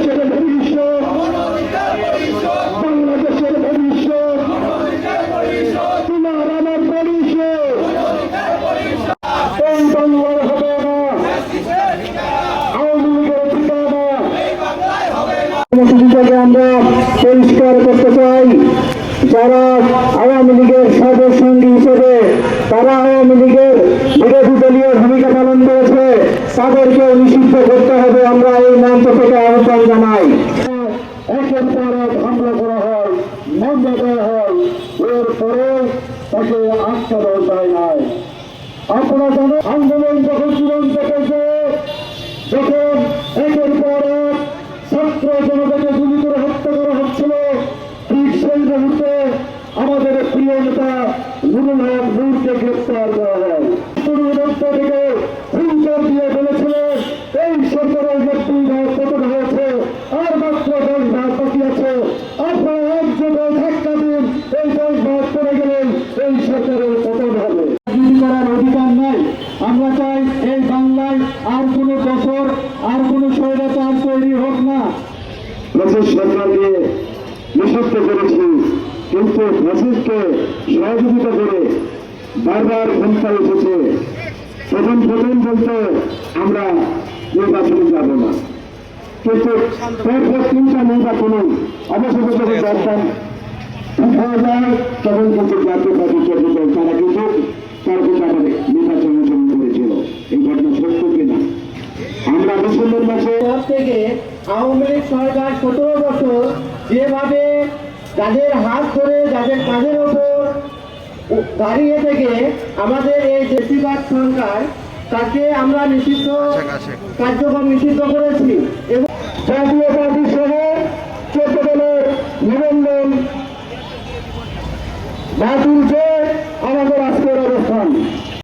দেশের ভবিষ্যৎ। বাংলাদেশের ভবিষ্যৎ। তোমার আমার কর্মসূচিটাকে আমরা পরিষ্কার করতে চাই। যারা আওয়ামী লীগের সদস্যঙ্গী হিসেবে, তারা আওয়ামী লীগের বিরোধী দলীয় ভূমিকা পালন করেছে তাদেরকে নিষিদ্ধ করতে আমরা এই মঞ্চ থেকে আহ্বান জানাই। একের পর এক হামলা করা হয়, মামলা দেওয়া হয় এরপরেও তাকে আটকা দেওয়া যায় নাই আপনারা জানেন, আন্দোলন যখন চূড়ান্ত করছে যখন একের পর এক ছাত্র জনতাকে গুলি করে হত্যা করা হচ্ছিল, ঠিক সেই মুহূর্তে আমাদের প্রিয় নেতা নুরুল হক নূরকে গ্রেপ্তার করা এই দশ ভাগ পড়ে গেলেন এই সরকারের পতন হবে। রাজনীতি করার অধিকার নাই। আমরা চাই এই বাংলায় আর কোনো বছর আর কোনো স্বৈরাচার তৈরি হোক না। ব্রিটিশ সরকারকে নিষিদ্ধ করেছি কিন্তু ব্রিটিশকে সহযোগিতা করে বারবার ক্ষমতা এসেছে প্রথম প্রথম বলতে আমরা নির্বাচনে যাব না। কিন্তু পরপর তিনটা নির্বাচনে অবশেষে যখন হয়ে যায় তখন কিন্তু জাতীয় পার্টি চর্চা তারা কিন্তু তারা কিন্তু আমাদের নির্বাচন অংশগ্রহণ করেছিল এই ঘটনা সত্য কিনা আমরা ডিসেম্বর মাসে থেকে আওয়ামী লীগ সরকার সতেরো বছর যেভাবে যাদের হাত ধরে যাদের কাজের ওপর দাঁড়িয়ে থেকে আমাদের এই দেশিবাদ সরকার তাকে আমরা নিষিদ্ধ কার্যক্রম নিষিদ্ধ করেছি। এবং জাতীয় পার্টি বাতিল আমাদের আজকের অবস্থান।